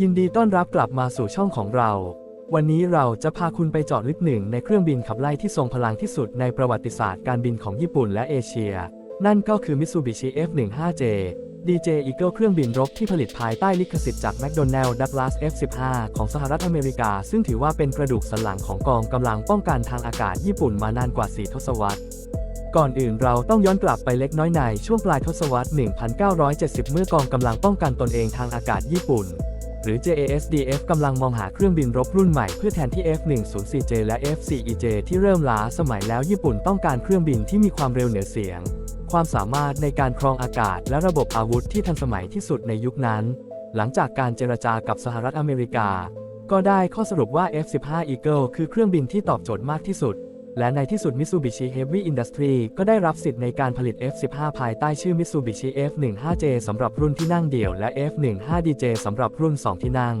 ยินดีต้อนรับกลับมาสู่ช่องของเรา วันนี้เราจะพาคุณไปเจาะลึกหนึ่งในเครื่องบินขับไล่ที่ทรงพลังที่สุดในประวัติศาสตร์การบินของญี่ปุ่นและเอเชีย นั่นก็คือ Mitsubishi F-15J DJ Eagle เครื่องบินรบที่ผลิตภายใต้ลิขสิทธิ์จาก McDonnell Douglas F-15 ของสหรัฐอเมริกา ซึ่งถือว่าเป็นกระดูกสันหลังของกองกำลังป้องกันทางอากาศญี่ปุ่นมานานกว่า 4 ทศวรรษก่อนอื่นเราต้องย้อนกลับไปเล็กน้อยในช่วงปลายทศวรรษ 1970 เมื่อกองกำลังป้องกันตนเองทางอากาศญี่ปุ่น หรือ JASDF กำลังมองหาเครื่องบินรบรุ่นใหม่เพื่อแทนที่ F-104J และ F-4EJ ที่เริ่มล้าสมัยแล้วญี่ปุ่นต้องการเครื่องบินที่มีความเร็วเหนือเสียง ความสามารถในการครองอากาศและระบบอาวุธที่ทันสมัยที่สุดในยุคนั้น หลังจากการเจรจากับสหรัฐอเมริกา ก็ได้ข้อสรุปว่า F-15 Eagle คือเครื่องบินที่ตอบโจทย์มากที่สุด และในที่สุด Mitsubishi Heavy Industry ก็ได้รับสิทธิ์ในการผลิต F-15 ภายใต้ชื่อ Mitsubishi F-15J สำหรับรุ่นที่นั่งเดี่ยวและ F-15DJ สำหรับรุ่น 2 ที่นั่ง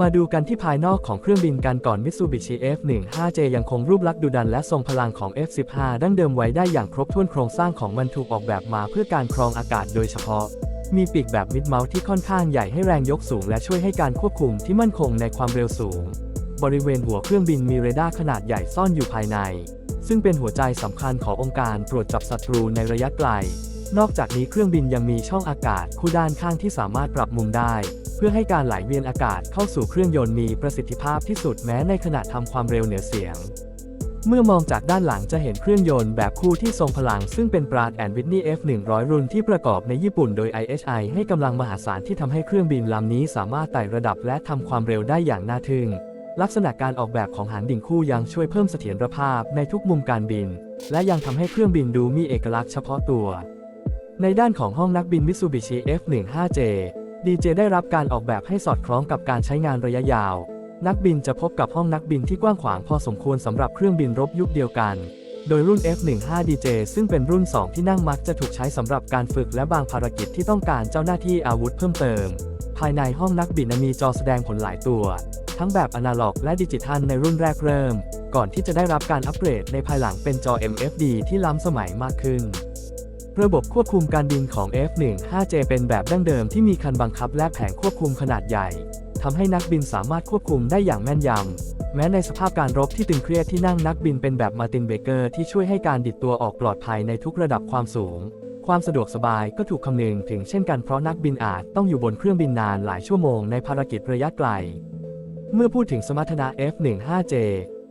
มาดูกันที่ภายนอกของเครื่องบินกันก่อน Mitsubishi F-15J ยังคงรูปลักษณ์ดุดันและทรงพลังของ F-15 ดั้งเดิมไว้ได้อย่างครบถ้วนโครงสร้างของมันถูกออกแบบมาเพื่อการครองอากาศโดยเฉพาะมีปีกแบบมิดเมาส์ที่ค่อนข้างใหญ่ให้แรงยกสูงและช่วยให้การควบคุมที่มั่นคงในความเร็วสูง บริเวณหัวเครื่องบินมีเรดาร์ขนาดใหญ่ซ่อนอยู่ภายใน ซึ่งเป็นหัวใจสำคัญขององค์การตรวจจับศัตรูในระยะไกล นอกจากนี้เครื่องบินยังมีช่องอากาศคู่ด้านข้างที่สามารถปรับมุมได้ เพื่อให้การไหลเวียนอากาศเข้าสู่เครื่องยนต์มีประสิทธิภาพที่สุดแม้ในขณะทำความเร็วเหนือเสียงเมื่อมองจากด้านหลังจะเห็นเครื่องยนต์แบบคู่ที่ทรงพลังซึ่งเป็นปราดแอนวิทนี F100 รุ่นที่ประกอบในญี่ปุ่นโดย IHI ให้กำลังมหาศาลที่ทำให้เครื่องบินลำนี้สามารถไต่ระดับและทำความเร็วได้อย่างน่าทึ่ง ลักษณะการออกแบบของหางดิ่งคู่ยังช่วยเพิ่มเสถียรภาพในทุกมุมการบิน และยังทำให้เครื่องบินดูมีเอกลักษณ์เฉพาะตัว ในด้านของห้องนักบิน Mitsubishi F-15J DJ ได้รับการออกแบบให้สอดคล้องกับการใช้งานระยะยาว นักบินจะพบกับห้องนักบินที่กว้างขวางพอสมควรสำหรับเครื่องบินรบยุคเดียวกัน โดยรุ่น F-15DJ ซึ่งเป็นรุ่น 2 ที่นั่งมักจะถูกใช้สำหรับการฝึกและบางภารกิจที่ต้องการเจ้าหน้าที่อาวุธเพิ่มเติม ภายในห้องนักบินมีจอแสดงผลหลายตัว ทั้งแบบอนาล็อกและดิจิทัลในรุ่นแรกเริ่ม ก่อนที่จะได้รับการอัปเกรดในภายหลังเป็นจอ MFD ที่ล้ำสมัยมากขึ้น ระบบควบคุมการบินของ F-15J เป็นแบบดั้งเดิมที่มีคันบังคับและแผงควบคุมขนาดใหญ่ทำให้นักบินสามารถควบคุมได้อย่างแม่นยำ แม้ในสภาพการรบที่ตึงเครียดที่นั่งนักบินเป็นแบบมาร์ตินเบเกอร์ที่ช่วยให้การดิดตัวออกปลอดภัยในทุกระดับความสูง ความสะดวกสบายก็ถูกคำนึงถึงเช่นกันเพราะนักบินอาจต้องอยู่บนเครื่องบินนานหลายชั่วโมงในภารกิจระยะไกล เมื่อพูดถึงสมรรถนะ F-15J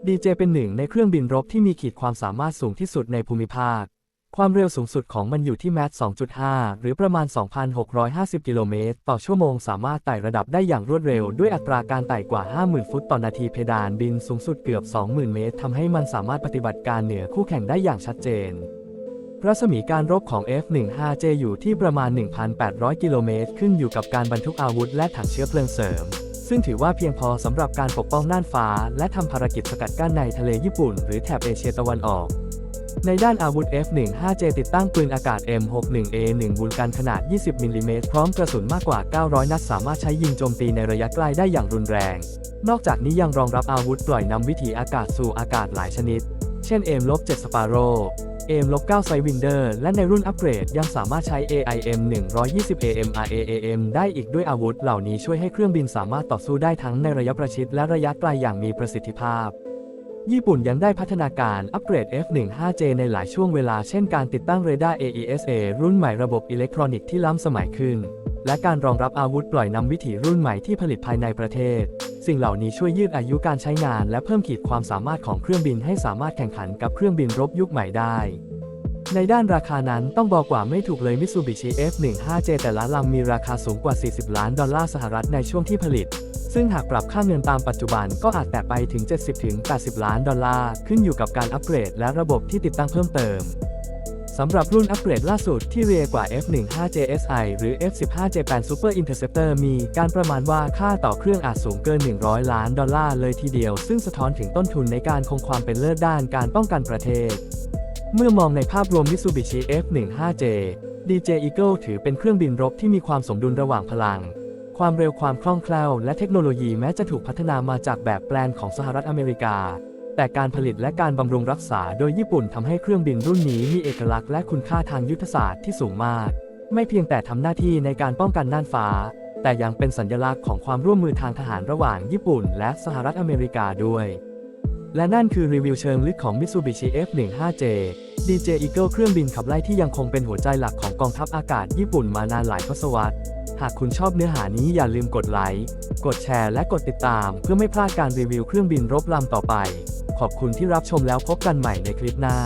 DJ เป็นหนึ่งในเครื่องบินรบที่มีขีดความสามารถสูงที่สุดในภูมิภาค ความเร็วสูงสุดของมันอยู่ที่แมท2.5 หรือประมาณ 2,650 กิโลเมตรต่อชั่วโมง สามารถไต่ระดับได้อย่างรวดเร็ว ด้วยอัตราการไต่กว่า 50,000 ฟุตต่อนาทีเพดานบินสูงสุดเกือบ 20,000 เมตรทำให้มันสามารถปฏิบัติการเหนือคู่แข่งได้อย่างชัดเจนรัศมีการรบของ F-15J อยู่ที่ประมาณ 1,800 กิโลเมตร ขึ้นอยู่กับการบรรทุกอาวุธและถังเชื้อเพลิงเสริม ซึ่งถือว่าเพียงพอสำหรับการปกป้องน่านฟ้า และทำภารกิจสกัดกั้นในทะเลญี่ปุ่น หรือแถบเอเชียตะวันออก ในด้านอาวุธ F-15J ติดตั้งปืนอากาศ M61A1 บูลกันขนาด 20 มิลลิเมตรพร้อมกระสุนมากกว่า 900 นัดสามารถใช้ยิงโจมตีในระยะใกล้ได้อย่างรุนแรง นอกจากนี้ยังรองรับอาวุธปล่อยนำวิถีอากาศสู่อากาศหลายชนิด เช่น M-7 Sparrow AM-9 Sidewinder และในรุ่นอัปเกรดยังสามารถใช้ AIM 120 AMRAAM ได้อีกด้วยอาวุธ เหล่านี้ช่วยให้เครื่องบินสามารถต่อสู้ได้ทั้งในระยะประชิดและระยะไกลอย่างมีประสิทธิภาพ ญี่ปุ่นยังได้พัฒนาการอัปเกรด F-15J ในหลายช่วงเวลาเช่นการติดตั้งเรดาร์ AESA รุ่นใหม่ระบบอิเล็กทรอนิกส์ที่ล้ำสมัยขึ้น และการรองรับอาวุธปล่อยนำวิถีรุ่นใหม่ที่ผลิตภายในประเทศ สิ่งเหล่านี้ช่วยยืดอายุการใช้งาน และเพิ่มขีดความสามารถของเครื่องบินให้สามารถแข่งขันกับเครื่องบินรบยุคใหม่ได้ ในด้านราคานั้นต้องบอกว่าไม่ถูกเลย Mitsubishi F-15J แต่ละลำมีราคาสูงกว่า 40 ล้านดอลลาร์สหรัฐในช่วงที่ผลิต ซึ่งหากปรับค่าเงินตามปัจจุบันก็อาจแตะไปถึง 70-80 ล้านดอลลาร์ขึ้นอยู่กับการอัปเกรดและระบบที่ติดตั้งเพิ่มเติม สำหรับรุ่นอัปเกรดล่าสุดที่เรียกว่า F15JSI หรือ F15J8 Super Interceptor มีการประมาณว่าค่าต่อเครื่องอาจสูงเกิน 100 ล้านดอลลาร์เลยทีเดียว ซึ่งสะท้อนถึงต้นทุนในการคงความเป็นเลิศด้านการป้องกันประเทศ เมื่อมองในภาพรวม Mitsubishi F15J DJ Eagle ถือเป็นเครื่องบินรบที่มีความสมดุลระหว่างพลัง ความเร็วความคล่องแคล่วและเทคโนโลยีแม้จะถูกพัฒนามาจากแบบแปลนของสหรัฐอเมริกา แต่การผลิตและการบำรุงรักษาโดยญี่ปุ่นทำให้เครื่องบินรุ่นนี้มีเอกลักษณ์และคุณค่าทางยุทธศาสตร์ที่สูงมาก ไม่เพียงแต่ทำหน้าที่ในการป้องกันน่านฟ้า แต่ยังเป็นสัญลักษณ์ของความร่วมมือทางทหารระหว่างญี่ปุ่น และสหรัฐอเมริกาด้วย และนั่นคือรีวิวเชิงลึกของ Mitsubishi F15J DJ Eagle เครื่องบินขับไล่ที่ยังคงเป็นหัวใจหลักของกองทัพอากาศญี่ปุ่นมานานหลายทศวรรษหากคุณชอบเนื้อหานี้อย่าลืมกดไลค์กดแชร์และกดติดตาม เพื่อไม่พลาดการรีวิวเครื่องบินรบลำต่อไป ขอบคุณที่รับชมแล้วพบกันใหม่ในคลิปหน้า